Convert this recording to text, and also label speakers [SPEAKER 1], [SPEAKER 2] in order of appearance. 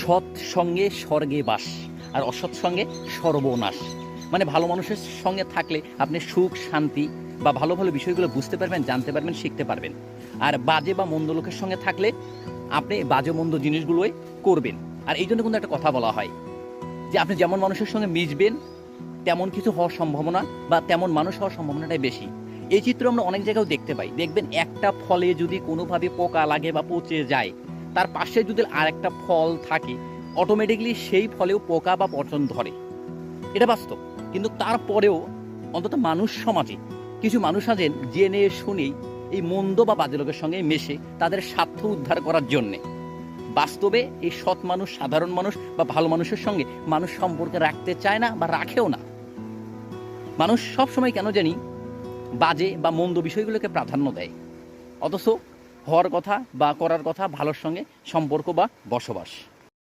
[SPEAKER 1] সৎ সঙ্গে স্বর্গে বাস আর অসৎ সঙ্গে সর্বনাশ। মানে ভালো মানুষের সঙ্গে থাকলে আপনি সুখ, শান্তি বা ভালো ভালো বিষয়গুলো বুঝতে পারবেন, জানতে পারবেন, শিখতে পারবেন। আর বাজে বা মন্দ লোকের সঙ্গে থাকলে আপনি বাজে মন্দ জিনিসগুলোই করবেন। আর এই জন্য কিন্তু একটা কথা বলা হয় যে আপনি যেমন মানুষের সঙ্গে মিশবেন, তেমন কিছু হওয়ার সম্ভাবনা বা তেমন মানুষ হওয়ার সম্ভাবনাটাই বেশি। এই চিত্র আমরা অনেক জায়গায় দেখতে পাই। দেখবেন একটা ফলে যদি কোনোভাবে পোকা লাগে বা পচে যায় তার পাশে যদি আরেকটা ফল থাকে অটোমেটিকলি সেই ফলেও পোকা বা পচন ধরে। এটা বাস্তব। কিন্তু তারপরেও অন্তত মানুষ সমাজে, কিছু মানুষ আছেন, জেনে শুনেই এই মন্দ বা বাজে লোকের সঙ্গে মেশে তাদের স্বার্থ উদ্ধার করার জন্যে। বাস্তবে এই সৎ মানুষ, সাধারণ মানুষ বা ভালো মানুষের সঙ্গে মানুষ সম্পর্কে রাখতে চায় না বা রাখেও না। মানুষ সব সময় কেন জানি বাজে বা মন্দ বিষয়গুলোকে প্রাধান্য দেয়। অথচ হওয়ার কথা বা করার কথা ভালোর সঙ্গে সম্পর্ক বা বসবাস।